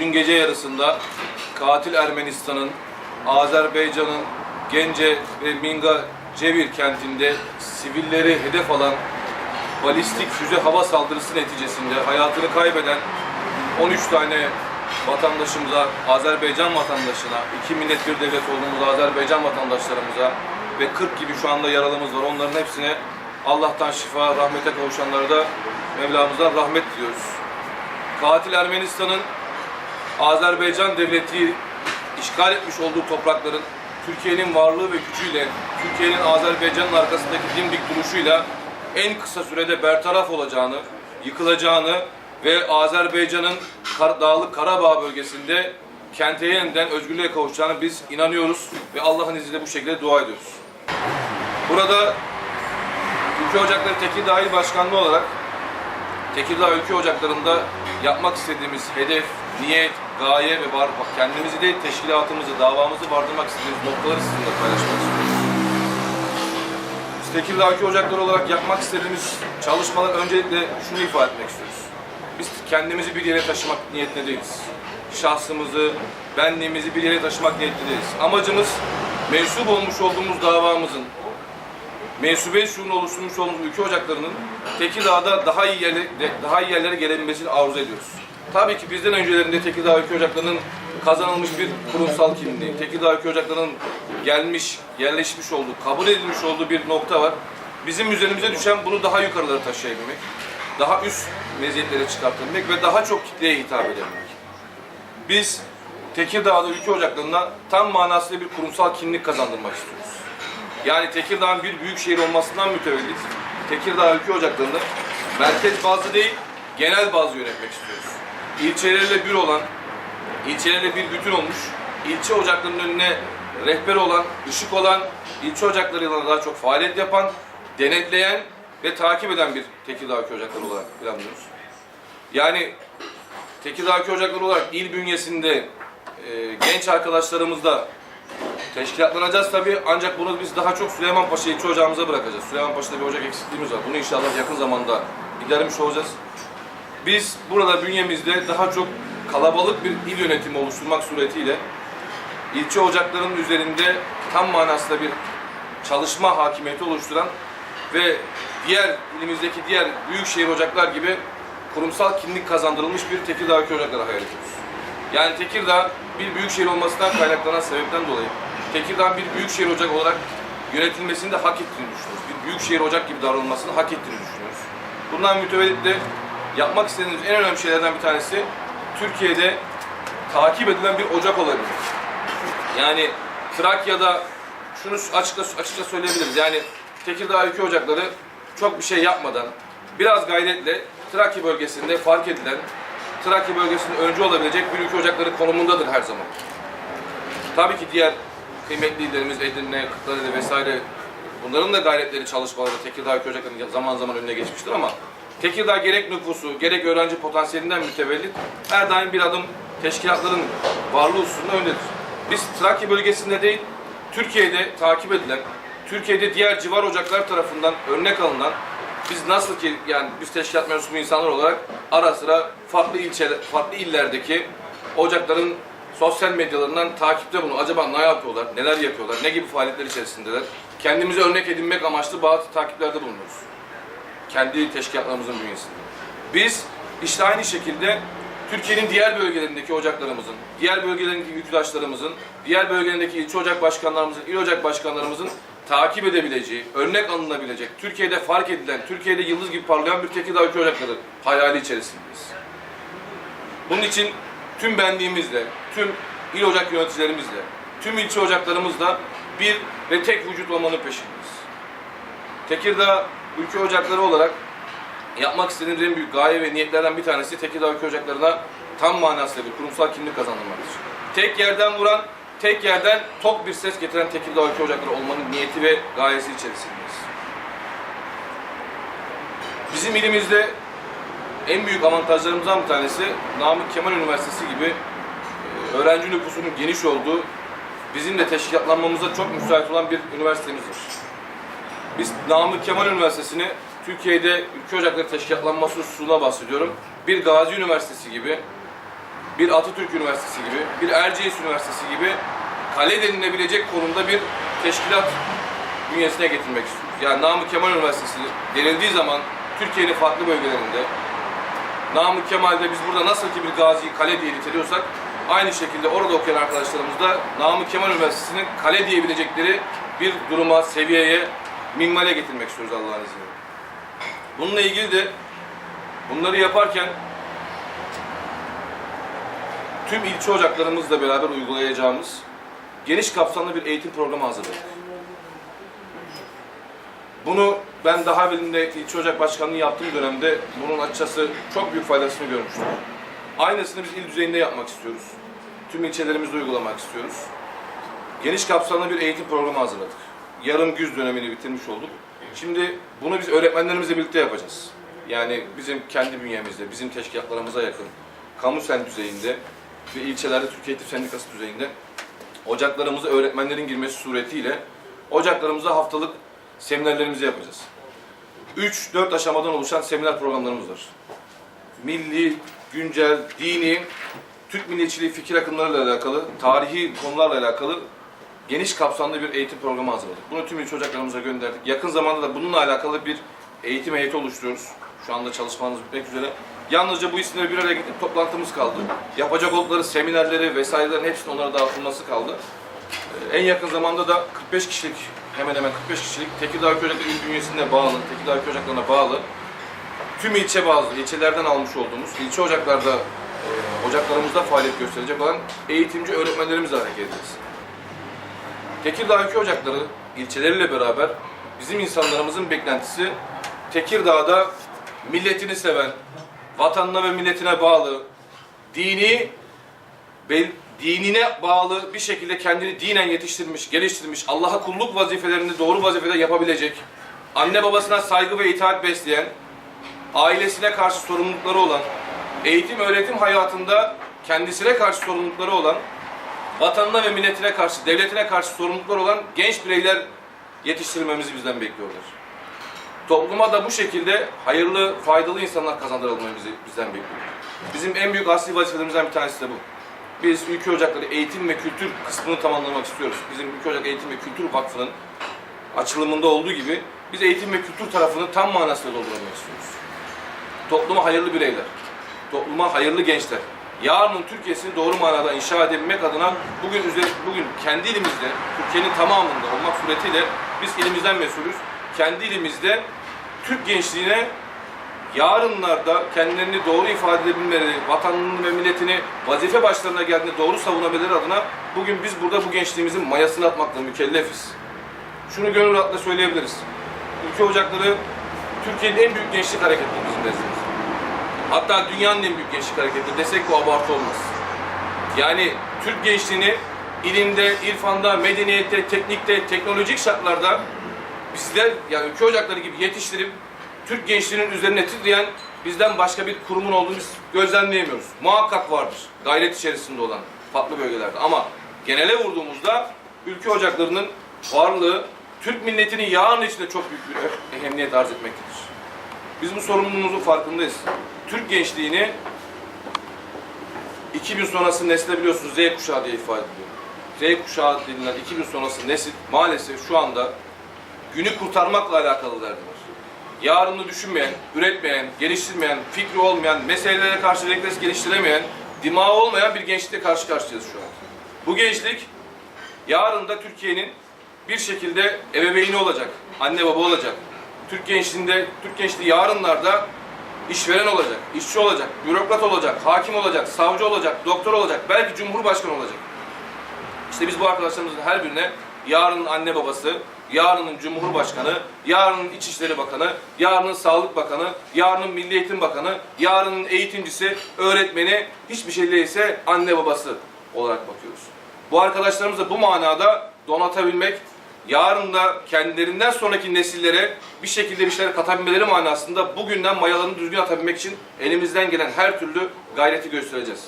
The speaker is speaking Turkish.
dün gece yarısında katil Ermenistan'ın Azerbaycan'ın Gence ve Minga Cevir kentinde sivilleri hedef alan balistik füze hava saldırısı neticesinde hayatını kaybeden 13 tane vatandaşımıza, Azerbaycan vatandaşına, iki millet bir devlet olduğumuz Azerbaycan vatandaşlarımıza ve 40 gibi şu anda yaralımız var. Onların hepsine Allah'tan şifa, rahmete kavuşanlara da Mevlamızdan rahmet diliyoruz. Katil Ermenistan'ın Azerbaycan devleti işgal etmiş olduğu toprakların Türkiye'nin varlığı ve gücüyle, Türkiye'nin Azerbaycan'ın arkasındaki dimdik duruşuyla en kısa sürede bertaraf olacağını, yıkılacağını ve Azerbaycan'ın Dağlık Karabağ bölgesinde kente yeniden özgürlüğe kavuşacağını biz inanıyoruz ve Allah'ın izniyle bu şekilde dua ediyoruz. Burada Ülke Ocakları Tekirdağ İl Başkanlığı olarak Tekirdağ Ülke Ocakları'nda yapmak istediğimiz hedef, niyet, gaye ve var, kendimizi de teşkilatımızı, davamızı vardırmak istediğimiz noktaları sizinle paylaşmak istiyoruz. Biz Tekirdağ Ülke Ocakları olarak yapmak istediğimiz çalışmalar öncelikle şunu ifade etmek istiyoruz. Biz kendimizi bir yere taşımak niyetinde değiliz. Şahsımızı, benliğimizi bir yere taşımak niyetinde değiliz. Amacımız mensup olmuş olduğumuz davamızın, mensubiyet şuurunu oluşturmuş olduğumuz ülke ocaklarının Tekirdağ'da daha iyi yerlere, daha iyi yerlere gelebilmesini arzu ediyoruz. Tabii ki bizden öncelerinde Tekirdağ Ülke Ocakları'nın kazanılmış bir kurumsal kimliği, Tekirdağ Ülke Ocakları'nın gelmiş, yerleşmiş olduğu, kabul edilmiş olduğu bir nokta var. Bizim üzerimize düşen bunu daha yukarılara taşıyabilmek, daha üst meziyetlere çıkartabilmek ve daha çok kitleye hitap edebilmek. Biz Tekirdağ'da ülke ocaklarına tam manasıyla bir kurumsal kimlik kazandırmak istiyoruz. Yani Tekirdağ'ın bir büyük şehir olmasından mütevellit Tekirdağ ülke ocaklarını merkez bazlı değil, genel bazlı yönetmek istiyoruz. İlçeleriyle bir olan, ilçeleriyle bir bütün olmuş, ilçe ocaklarının önüne rehber olan, ışık olan, ilçe ocaklarıyla daha çok faaliyet yapan, denetleyen ve takip eden bir Tekirdağ ülke ocakları olarak planlıyoruz. Yani Tekirdağ ülke ocakları olarak il bünyesinde e, genç arkadaşlarımızla Teşkilatlanacağız tabii ancak bunu biz daha çok Süleymanpaşa ilçe ocağımıza bırakacağız. Süleymanpaşa'da bir ocak eksikliğimiz var. Bunu inşallah yakın zamanda gidermiş olacağız. Biz burada bünyemizde daha çok kalabalık bir il yönetimi oluşturmak suretiyle ilçe ocaklarının üzerinde tam manasında bir çalışma hakimiyeti oluşturan ve diğer ilimizdeki diğer büyükşehir ocaklar gibi kurumsal kimlik kazandırılmış bir Tekirdağ Ülke Ocakları hayal ediyoruz. Yani Tekirdağ bir büyükşehir olmasından kaynaklanan sebepten dolayı Tekirdağ bir büyükşehir ocak olarak yönetilmesini de hak ettiğini düşünüyoruz. Bir büyükşehir ocak gibi davranılmasını hak ettiğini düşünüyoruz. Bundan mütevellit de yapmak istediğimiz en önemli şeylerden bir tanesi Türkiye'de takip edilen bir ocak olabilir. Yani Trakya'da şunu açıkça, açıkça söyleyebiliriz. Yani Tekirdağ ülke ocakları çok bir şey yapmadan biraz gayretle Trakya bölgesinde fark edilen Trakya bölgesinde öncü olabilecek bir ülke ocakları konumundadır her zaman. Tabii ki diğer kıymetli illerimiz Edirne, Kırklareli vesaire bunların da gayretleri, çalışmaları Tekirdağ ülke ocaklarının zaman zaman önüne geçmiştir ama Tekirdağ gerek nüfusu, gerek öğrenci potansiyelinden mütevellit her daim bir adım teşkilatların varlığı hususunda öndedir. Biz Trakya bölgesinde değil, Türkiye'de takip edilen, Türkiye'de diğer civar ocaklar tarafından örnek alınan biz nasıl ki yani biz teşkilat mensubu insanlar olarak ara sıra farklı ilçe, farklı illerdeki ocakların sosyal medyalarından takipte bunu. Acaba ne yapıyorlar, neler yapıyorlar, ne gibi faaliyetler içerisindeler? Kendimize örnek edinmek amaçlı bazı takiplerde bulunuyoruz. Kendi teşkilatlarımızın bünyesinde. Biz işte aynı şekilde Türkiye'nin diğer bölgelerindeki ocaklarımızın, diğer bölgelerindeki yüktaşlarımızın, diğer bölgelerindeki ilçe ocak başkanlarımızın, il ocak başkanlarımızın takip edebileceği, örnek alınabilecek, Türkiye'de fark edilen, Türkiye'de yıldız gibi parlayan bir Tekirdağ ülke ocakları hayali içerisindeyiz. Bunun için tüm benliğimizle, tüm il ocak yöneticilerimizle, tüm ilçe ocaklarımızla bir ve tek vücut olmanın peşindeyiz. Tekirdağ ülke ocakları olarak yapmak istediğimiz en büyük gaye ve niyetlerden bir tanesi Tekirdağ ülke ocaklarına tam manasıyla bir kurumsal kimlik kazandırmaktır. Tek yerden vuran, tek yerden tok bir ses getiren Tekirdağ ülke ocakları olmanın niyeti ve gayesi içerisindeyiz. Bizim ilimizde en büyük avantajlarımızdan bir tanesi Namık Kemal Üniversitesi gibi e, öğrenci nüfusunun geniş olduğu, bizim de teşkilatlanmamıza çok müsait olan bir üniversitemizdir. Biz Namık Kemal Üniversitesi'ni Türkiye'de ülke ocakları teşkilatlanması hususuna bahsediyorum. Bir Gazi Üniversitesi gibi, bir Atatürk Üniversitesi gibi, bir Erciyes Üniversitesi gibi kale denilebilecek konumda bir teşkilat bünyesine getirmek istiyoruz. Yani Namık Kemal Üniversitesi denildiği zaman Türkiye'nin farklı bölgelerinde Namık Kemal'de biz burada nasıl ki bir gaziyi kale diye niteliyorsak aynı şekilde orada okuyan arkadaşlarımız da Namık Kemal Üniversitesi'nin kale diyebilecekleri bir duruma, seviyeye, minvale getirmek istiyoruz Allah'ın izniyle. Bununla ilgili de bunları yaparken tüm ilçe ocaklarımızla beraber uygulayacağımız geniş kapsamlı bir eğitim programı hazırladık. Bunu ben daha evvelinde ilçe ocak başkanlığı yaptığım dönemde bunun açıkçası çok büyük faydasını görmüştüm. Aynısını biz il düzeyinde yapmak istiyoruz. Tüm ilçelerimizde uygulamak istiyoruz. Geniş kapsamlı bir eğitim programı hazırladık. Yarım güz dönemini bitirmiş olduk. Şimdi bunu biz öğretmenlerimizle birlikte yapacağız. Yani bizim kendi bünyemizde, bizim teşkilatlarımıza yakın, kamu sen düzeyinde ve ilçelerde Türkiye Eğitim Sendikası düzeyinde ocaklarımıza öğretmenlerin girmesi suretiyle ocaklarımızda haftalık seminerlerimizi yapacağız. 3-4 aşamadan oluşan seminer programlarımız var. Milli, güncel, dini, Türk milliyetçiliği fikir akımlarıyla alakalı, tarihi konularla alakalı geniş kapsamlı bir eğitim programı hazırladık. Bunu tüm ilçe ocaklarımıza gönderdik. Yakın zamanda da bununla alakalı bir eğitim heyeti oluşturuyoruz. Şu anda çalışmalarımız bitmek üzere. Yalnızca bu isimleri bir araya getirip toplantımız kaldı. Yapacak oldukları seminerleri vesairelerin hepsinin onlara dağıtılması kaldı. Ee, En yakın zamanda da 45 kişilik, hemen hemen 45 kişilik Tekirdağ Köy Ocakları İl bünyesinde bağlı, Tekirdağ Köy Ocakları'na bağlı tüm ilçe bazlı, ilçelerden almış olduğumuz, ilçe ocaklarda, e, ocaklarımızda faaliyet gösterecek olan eğitimci öğretmenlerimizle hareket edeceğiz. Tekirdağ Ocakları ilçeleriyle beraber bizim insanlarımızın beklentisi Tekirdağ'da milletini seven, vatanına ve milletine bağlı, dini dinine bağlı bir şekilde kendini dinen yetiştirmiş, geliştirmiş, Allah'a kulluk vazifelerini doğru vazifede yapabilecek, anne babasına saygı ve itaat besleyen, ailesine karşı sorumlulukları olan, eğitim öğretim hayatında kendisine karşı sorumlulukları olan, vatanına ve milletine karşı, devletine karşı sorumlulukları olan genç bireyler yetiştirmemizi bizden bekliyorlar. Topluma da bu şekilde hayırlı, faydalı insanlar kazandırılmayı bizi, bizden bekliyor. Bizim en büyük asli vazifelerimizden bir tanesi de bu. Biz Ülke Ocakları eğitim ve kültür kısmını tamamlamak istiyoruz. Bizim Ülke Ocak Eğitim ve Kültür Vakfı'nın açılımında olduğu gibi biz eğitim ve kültür tarafını tam manasıyla doldurmak istiyoruz. Topluma hayırlı bireyler, topluma hayırlı gençler, yarının Türkiye'sini doğru manada inşa edebilmek adına bugün üzeri, bugün kendi ilimizde, Türkiye'nin tamamında olmak suretiyle biz ilimizden mesulüz. Kendi ilimizde Türk gençliğine yarınlarda kendilerini doğru ifade edebilmeleri, vatanını ve milletini vazife başlarına geldiğinde doğru savunabilmeleri adına bugün biz burada bu gençliğimizin mayasını atmakla mükellefiz. Şunu gönül rahatlıkla söyleyebiliriz. Ülke Ocakları Türkiye'nin en büyük gençlik hareketi bizim nezdimizde. Hatta dünyanın en büyük gençlik hareketi desek bu abartı olmaz. Yani Türk gençliğini ilimde, irfanda, medeniyette, teknikte, teknolojik şartlarda bizler yani ülke ocakları gibi yetiştirip Türk gençliğinin üzerine titreyen bizden başka bir kurumun olduğunu biz gözlemleyemiyoruz. Muhakkak vardır gayret içerisinde olan farklı bölgelerde ama genele vurduğumuzda ülke ocaklarının varlığı Türk milletinin yarın içinde çok büyük bir ehemmiyet arz etmektedir. Biz bu sorumluluğumuzun farkındayız. Türk gençliğini 2000 sonrası nesle biliyorsunuz Z kuşağı diye ifade ediliyor. Z kuşağı denilen 2000 sonrası nesil maalesef şu anda günü kurtarmakla alakalı derdi. Yarını düşünmeyen, üretmeyen, geliştirmeyen, fikri olmayan, meselelere karşı refleks geliştiremeyen, dimağı olmayan bir gençlikle karşı karşıyayız şu an. Bu gençlik yarın da Türkiye'nin bir şekilde ebeveyni olacak, anne baba olacak. Türk gençliğinde, Türk gençliği yarınlarda işveren olacak, işçi olacak, bürokrat olacak, hakim olacak, savcı olacak, doktor olacak, belki cumhurbaşkanı olacak. İşte biz bu arkadaşlarımızın her birine yarının anne babası, yarının cumhurbaşkanı, yarının İçişleri Bakanı, yarının Sağlık Bakanı, yarının Milli Eğitim Bakanı, yarının eğitimcisi, öğretmeni, hiçbir şey değilse anne babası olarak bakıyoruz. Bu arkadaşlarımızı bu manada donatabilmek, yarın da kendilerinden sonraki nesillere bir şekilde bir şeyler katabilmeleri manasında bugünden mayalarını düzgün atabilmek için elimizden gelen her türlü gayreti göstereceğiz.